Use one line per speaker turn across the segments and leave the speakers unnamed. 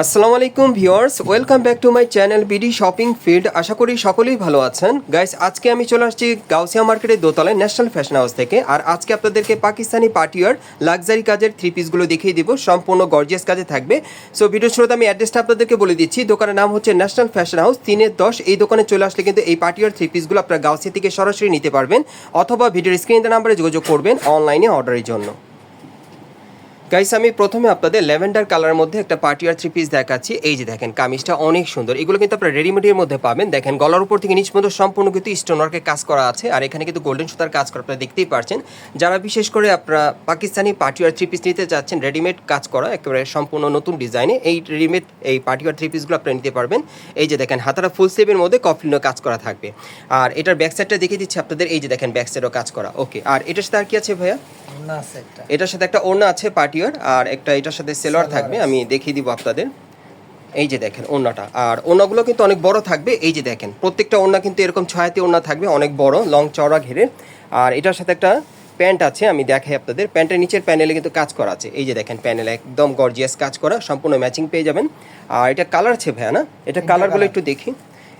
আসসালামু আলাইকুম viewers, welcome back to my channel BD shopping field. আশা করি সকলেই ভালো আছেন। গাইস, আজকে আমি চলে আসছি গাউসিয়া মার্কেটের দোতলায় ন্যাশনাল ফ্যাশন হাউস থেকে। আর আজকে আপনাদেরকে পাকিস্তানি পার্টিয়ার লাক্সারি কাজের থ্রি পিসগুলো দেখিয়ে দিব। সম্পূর্ণ গর্জিয়াস কাজে থাকবে। সো ভিডিও শুরুতে আমি অ্যাড্রেসটা আপনাদেরকে বলে দিচ্ছি। দোকানের নাম হচ্ছে ন্যাশনাল ফ্যাশন হাউস। তিনের দশ, এই দোকানে চলে আসলে কিন্তু এই পার্টিয়ার থ্রি পিসগুলো আপনারা গাউসিয়া থেকে সরাসরি নিতে পারবেন। অথবা ভিডিওর স্ক্রিন নাম্বারে যোগাযোগ করবেন অনলাইনে অর্ডারের জন্য। গাইস আমি প্রথমে আপনাদের ল্যাভেন্ডার কালারের মধ্যে একটা পার্টিয়ার থ্রি পিস দেখাচ্ছি। এই যে দেখেন কামিজটা অনেক সুন্দর। এগুলো কিন্তু আপনারা রেডিমেডের মধ্যে পাবেন। দেখেন গলার উপর থেকে নিচ পর্যন্ত সম্পূর্ণ কিন্তু স্টোন ওয়ার্কের কাজ করা আছে। আর এখানে কিন্তু গোল্ডেন সুতার কাজ করা আপনারা দেখতেই পারছেন। যারা বিশেষ করে আপনারা পাকিস্তানি পার্টিয়ার থ্রি পিস নিতে চাচ্ছেন রেডিমেড কাজ করা একেবারে সম্পূর্ণ নতুন ডিজাইনে এই রেডিমেড এই পার্টিয়ার থ্রি পিসগুলো আপনারা নিতে পারবেন। এই যে দেখেন হাতারা ফুল স্লিভের মধ্যে কফলিনও কাজ করা থাকবে। আর এটার ব্যাক সাইডটা দেখিয়ে দিচ্ছি আপনাদের। এই যে দেখেন ব্যাক সাইডও কাজ করা। ওকে আর এটার সাথে আর কি আছে ভাইয়া? এটার সাথে একটা ওড়না আছে পার্টিয়ার আর একটা এটার সাথে সেলোয়ার থাকবে আমি দেখিয়ে দিব আপনাদের। এই যে দেখেন ওড়নাটা। আর ওড়নাগুলো কিন্তু অনেক বড় থাকবে এই যে দেখেন প্রত্যেকটা ওড়না কিন্তু এরকম ছয়াতি ওড়না থাকবে অনেক বড় লং চওড়া ঘেরের। আর এটার সাথে একটা প্যান্ট আছে আমি দেখাই আপনাদের। প্যান্টের নিচের প্যানেলে কিন্তু কাজ করা আছে। এই যে দেখেন প্যানেলে একদম গর্জিয়াস কাজ করা সম্পূর্ণ ম্যাচিং পেয়ে যাবেন। আর এটা কালার আছে ভাইয়া না? এটা কালারগুলো একটু দেখি।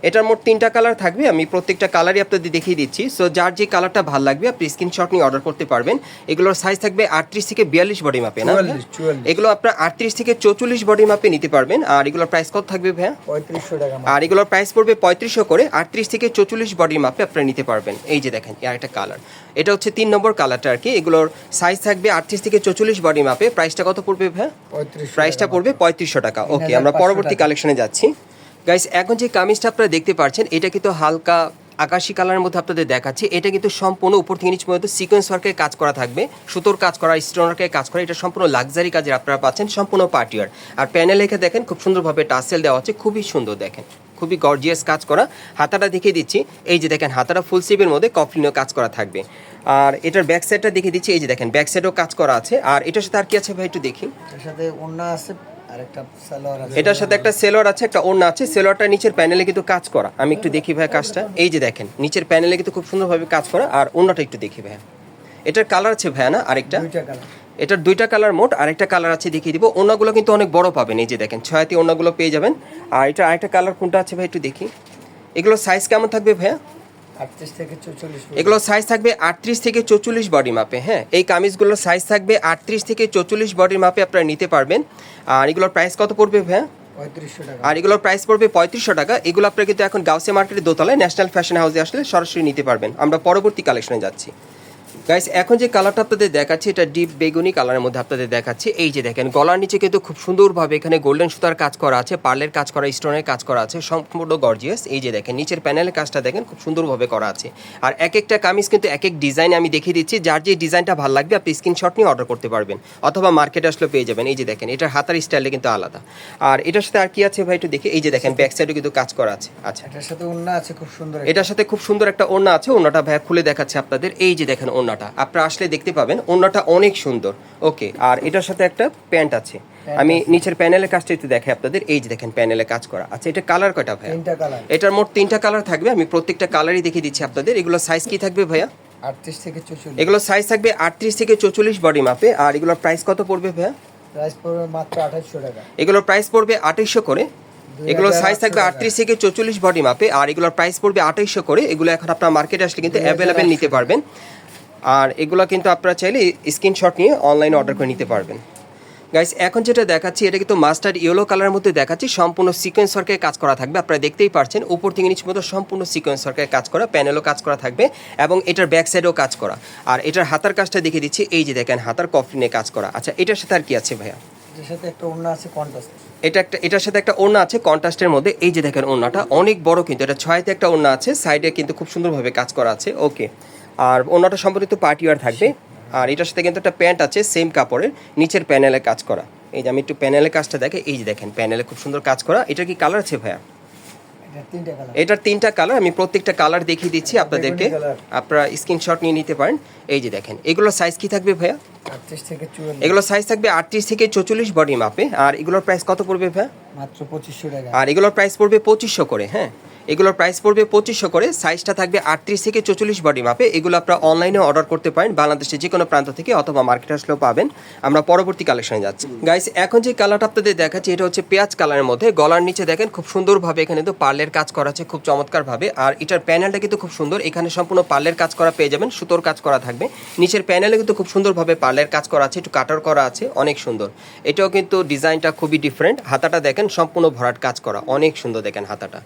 এটার মোট তিনটা কালার থাকবে। আমি প্রত্যেকটা কালারই আপনাদের দেখিয়ে দিচ্ছি। সো যার যে কালারটা ভালো লাগবে আপনি স্ক্রিনশট নিয়ে অর্ডার করতে পারবেন। এগুলোর সাইজ থাকবে আটত্রিশ থেকে বিয়াল্লিশ বডি মাপে না? ভাইয়া?
44, 44
এগুলো আপনার আটত্রিশ থেকে চৌচল্লিশ বডি মাপে নিতে পারবেন। আর এগুলোর প্রাইস কত থাকবে ভাইয়া?
পঁয়ত্রিশশো টাকা
আর এগুলোর প্রাইস পড়বে পঁয়ত্রিশশো করে। আটত্রিশ থেকে চৌচল্লিশ বডির মাপে আপনারা নিতে পারবেন। এই যে দেখেন আর একটা কালার এটা হচ্ছে তিন নম্বর কালারটা আর কি। এগুলোর সাইজ থাকবে আটত্রিশ থেকে চৌচল্লিশ বডি মাপে প্রাইসটা কত পড়বে ভাইয়া? প্রাইসটা পড়বে পঁয়ত্রিশশো টাকা। ওকে আমরা পরবর্তী কালেকশনে যাচ্ছি। গাইস এখন যে কামিজটা আপনারা দেখতে পাচ্ছেন এটা কিন্তু হালকা আকাশি কালারের মধ্যে আপনাদের দেখাচ্ছি। এটা কিন্তু সম্পূর্ণ উপর থেকে নিচ পর্যন্ত সিকোয়েন্স ওয়ার্কের কাজ করা থাকবে। সুতোর কাজ করা স্টোন ওয়ার্কের কাজ করা, এটা সম্পূর্ণ লাক্সারি কাজের আপনারা পাচ্ছেন, সম্পূর্ণ পার্টিয়ার আর প্যানেল লেখা দেখেন, খুব সুন্দরভাবে টাসেল দেওয়া আছে খুবই সুন্দর দেখেন। খুবই গর্জিয়াস কাজ করা। হাতাটা দেখিয়ে দিচ্ছি, এই যে দেখেন, হাতাটা ফুল স্লিভের মধ্যে কফলিনও কাজ করা থাকবে। আর এটার ব্যাক সাইডটা দেখিয়ে দিচ্ছি, এই যে দেখেন ব্যাক সাইডও কাজ করা আছে। আর এটার সাথে আর কি আছে ভাই, একটু দেখি।
এর সাথে ওন্না আছে আর একটা
এটার সাথে একটা সেলোয়ার আছে একটা ওড়না আছে। সেলোয়ারটা নিচের প্যানেলে কিন্তু কাজ করা। আমি একটু দেখি ভাই কাজটা। এই যে দেখেন নিচের প্যানেলে কিন্তু খুব সুন্দরভাবে কাজ করা। আর ওড়নাটা একটু দেখি ভাই এটার কালার আছে ভাইয়া না আরেকটা? এটার দুইটা কালার মোট আরেকটা কালার আছে দেখিয়ে দিব। ওড়নাগুলো কিন্তু অনেক বড় পাবেন। এই যে দেখেন ছয়াতি ওড়নাগুলো পেয়ে যাবেন। আর এটা আরেকটা কালার কোনটা আছে ভাই একটু দেখি। এগুলো সাইজ কেমন থাকবে ভাইয়া? এগুলো সাইজ থাকবে আটত্রিশ থেকে চৌচল্লিশ বডি মাপে হ্যাঁ? এই কামিজগুলোর সাইজ থাকবে আটত্রিশ থেকে চৌচল্লিশ বডির মাপে আপনারা নিতে পারবেন। আর এগুলোর প্রাইস কত পড়বে
হ্যাঁ
আর এগুলোর প্রাইস পড়বে পঁয়ত্রিশশো টাকা। এগুলো আপনারা কিন্তু এখন গাউসে মার্কেটের দোতলায় ন্যাশনাল ফ্যাশন হাউসে আসলে সরাসরি নিতে পারবেন। আমরা পরবর্তী কালেকশনে যাচ্ছি। গাইস এখন যে কালারটা আপনাদের দেখাচ্ছি এটা ডিপ বেগুনি কালারের মধ্যে আপনাদের দেখাচ্ছি। এই যে দেখেন গলার নিচে কিন্তু খুব সুন্দরভাবে এখানে গোল্ডেন সুতার কাজ করা আছে পার্লের কাজ করা স্টোনের কাজ করা আছে সম্পূর্ণ গর্জিয়াস এই যে দেখেন নিচের প্যানেলের কাজটা দেখেন খুব সুন্দরভাবে করা আছে। আর এক একটা কামিজ কিন্তু এক এক ডিজাইন আমি দেখিয়ে দিচ্ছি যার যে ডিজাইনটা ভালো লাগবে আপনি স্ক্রিনশট নিয়ে অর্ডার করতে পারবেন। অথবা মার্কেটে আসলে পেয়ে যাবেন। এই যে দেখেন এটার হাতার স্টাইলে কিন্তু আলাদা। আর এটার সাথে আর কি আছে ভাই একটু দেখি? এই যে দেখেন ব্যাক সাইডে কিন্তু কাজ করা আছে। আচ্ছা।
এটার সাথে ওন্না আছে খুব সুন্দর
এটার সাথে খুব সুন্দর একটা ওড়না আছে ওড়নাটা ভাইয়া খুলে দেখাচ্ছে আপনাদের। এই যে দেখেন ওড়নাটা আপনারা আসলে দেখতে পাবেন ওড়নাটা অনেক সুন্দর। ওকে আর এটার সাথে একটা প্যান্ট আছে। আমি নিচের প্যানেলের কাজটা একটু দেখাই আপনাদের। এই যে দেখেন প্যানেলে কাজ করা। আচ্ছা এটা কালার কয়টা
কালার।
এটার মোট তিনটা কালার থাকবে। আমি প্রত্যেকটা কালারই দেখিয়ে দিচ্ছি আপনাদের। এগুলো সাইজ কি থাকবে ভাইয়া?
আটত্রিশ থেকে চৌচল্লিশ।
এগুলো সাইজ থাকবে আটত্রিশ থেকে চৌচল্লিশ বডি মাপে আর এগুলোর প্রাইস কত পড়বে ভাইয়া?
প্রাইস পড়বে মাত্র আঠাশশো টাকা।
এগুলোর প্রাইস পড়বে আঠাইশশো করে।
দুই
এগুলোর সাইজ থাকবে আটত্রিশ থেকে চৌচল্লিশ বডি মাপে আর এগুলোর প্রাইস পড়বে আঠাইশশো করে। এগুলো এখন আপনার মার্কেটে আসলে কিন্তু অ্যাভেলেবেল নিতে পারবেন। আর এগুলো কিন্তু আপনারা চাইলে স্ক্রিনশট নিয়ে অনলাইনে অর্ডার করে নিতে পারবেন। গাইস এখন যেটা দেখাচ্ছি এটা কিন্তু মাস্টার্ড ইয়েলো কালারের মধ্যে দেখাচ্ছি। সম্পূর্ণ সিকোয়েন্স ওয়ার্কের কাজ করা থাকবে আপনারা দেখতেই পারছেন। উপর থেকে নিচ মতো সম্পূর্ণ সিকোয়েন্স ওয়ার্কের কাজ করা প্যানেলও কাজ করা থাকবে এবং এটার ব্যাক সাইডেও কাজ করা। আর এটার হাতার কাজটা দেখিয়ে দিচ্ছি এই যে দেখেন হাতার কফলিনে কাজ করা। আচ্ছা এটার সাথে আর কি আছে ভাইয়া?
এটার সাথে একটা ওন্না আছে কন্ট্রাস্ট
এটা একটা এটার সাথে একটা ওড়না আছে কন্ট্রাস্টের মধ্যে। এই যে দেখেন ওড়নাটা অনেক বড় কিন্তু এটা ছয়তে একটা ওড়না আছে সাইডে কিন্তু খুব সুন্দরভাবে কাজ করা আছে। ওকে আর ওড়নাটা সম্পর্কিত পার্টি ওয়ার থাকবে। আর এটার সাথে কিন্তু একটা প্যান্ট আছে, সেম কাপড়ের, নিচের প্যানেলে কাজ করা। এই যে আমি একটু প্যানেলের কাজটা দেখে, এই যে দেখেন, প্যানেলে খুব সুন্দর কাজ করা। এটা কি কালার আছে ভাইয়া? এটার তিনটা কালার আমি প্রত্যেকটা কালার দেখিয়ে দিচ্ছি আপনাদেরকে।
বেগুনি colour।
আপনারা স্ক্রিনশট নিয়ে নিতে পারেন। এই যে দেখেন এগুলোর সাইজ কি থাকবে ভাইয়া? এগুলোর সাইজ থাকবে আটত্রিশ থেকে চৌচল্লিশ বডি মাপে আর এগুলোর প্রাইস কত পড়বে ভাইয়া?
মাত্র পঁচিশশো টাকা।
আর এগুলোর প্রাইস পড়বে পঁচিশশো করে হ্যাঁ? এগুলোর প্রাইস পড়বে পঁচিশশো করে সাইজটা থাকবে আটত্রিশ থেকে চৌচল্লিশ বডি মাপে এগুলো আপনারা অনলাইনে অর্ডার করতে পারেন বাংলাদেশের যে কোনো প্রান্ত থেকে অথবা মার্কেট আসলেও পাবেন। আমরা পরবর্তী কালেকশনে যাচ্ছি। গাইস এখন যে কালারটা আপনাদের দেখাচ্ছি এটা হচ্ছে পেঁয়াজ কালারের মধ্যে। গলার নিচে দেখেন খুব সুন্দরভাবে এখানে তো পার্লের কাজ করা আছে খুব চমৎকারভাবে। আর এটার প্যানেলটা কিন্তু খুব সুন্দর। এখানে সম্পূর্ণ পার্লের কাজ করা পেয়ে যাবেন সুতোর কাজ করা থাকবে। নিচের প্যানেলে কিন্তু খুব সুন্দরভাবে পার্লের কাজ করা আছে একটু কাটার করা আছে অনেক সুন্দর। এটাও কিন্তু ডিজাইনটা খুবই ডিফারেন্ট হাতাটা দেখেন সম্পূর্ণ ভরাট কাজ করা অনেক সুন্দর দেখেন হাতাটা।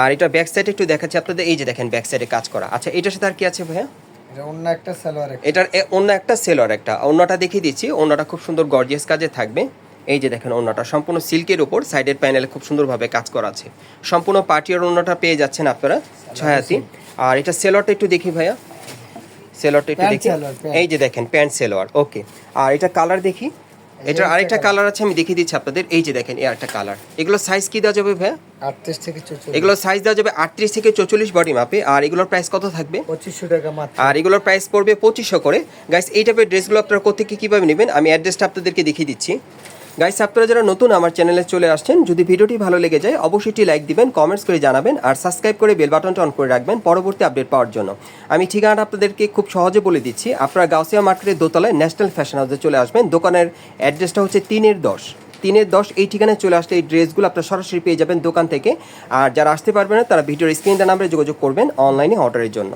আর এটা ব্যাক সাইডে একটু দেখাচ্ছি আপনাদের এই যে দেখেন ব্যাক সাইডে কাজ করা। আচ্ছা এটার সাথে আর কি আছে ভাইয়া?
অন্য একটা সালোয়ার
এটার অন্য একটা সেলর একটা। অন্যটা দেখিয়ে দিচ্ছি অন্যটা খুব সুন্দর গর্জিয়াস কাজে থাকবে। এই যে দেখেন অন্যটা সম্পূর্ণ সিল্কের উপর সাইডের প্যানেলে খুব সুন্দরভাবে কাজ করা আছে। সম্পূর্ণ পার্টিয়ার অন্যটা পেয়ে যাচ্ছেন আপনারা ছায়াতি। আর এটা সেলরটা একটু দেখি ভাইয়া। সেলরটা একটু দেখি। এই যে দেখেন প্যান্ট সেলোয়ার ওকে আর এটা কালার দেখি। এটার আরেকটা কালার। আছে আমি দেখিয়ে দিচ্ছি আপনাদের। এই যে দেখেন এই একটা কালার। এগুলো সাইজ কি দেওয়া যাবে ভাইয়া?
আটত্রিশ থেকে চৌচল্লিশ।
এগুলো সাইজ দেওয়া যাবে আটত্রিশ থেকে চৌচল্লিশ বডি মাপে আর এগুলোর প্রাইস কত থাকবে?
পঁচিশশো টাকা মাত্র।
আর এগুলোর প্রাইস পড়বে পঁচিশশো করে। গাইস এই টাইপের ড্রেসগুলো আপনারা কোথেকে কীভাবে নেবেন? আমি অ্যাড্রেসটা আপনাদেরকে দেখিয়ে দিচ্ছি। গাইস আপনারা যারা নতুন আমার চ্যানেলে চলে আসছেন, যদি ভিডিওটি ভালো লেগে যায়, অবশ্যই লাইক দিবেন কমেন্টস করে জানাবেন, আর সাবস্ক্রাইব করে বেল বাটনটা অন করে রাখবেন পরবর্তী আপডেট পাওয়ার জন্য। আমি ঠিকানাটা আপনাদেরকে খুব সহজে বলে দিচ্ছি। আপনারা গাউসিয়া মার্কেটের দোতলায় ন্যাশনাল ফ্যাশন হাউসে চলে আসবেন। দোকানের অ্যাড্রেসটা হচ্ছে তিনের দশ। তিনের দশ এই ঠিকানায় চলে আসলে এই ড্রেসগুলো আপনারা সরাসরি পেয়ে যাবেন দোকান থেকে। আর যারা আসতে পারবেন না, তারা ভিডিওর স্ক্রিনটা নাম্বারে যোগাযোগ করবেন অনলাইনে অর্ডারের জন্য।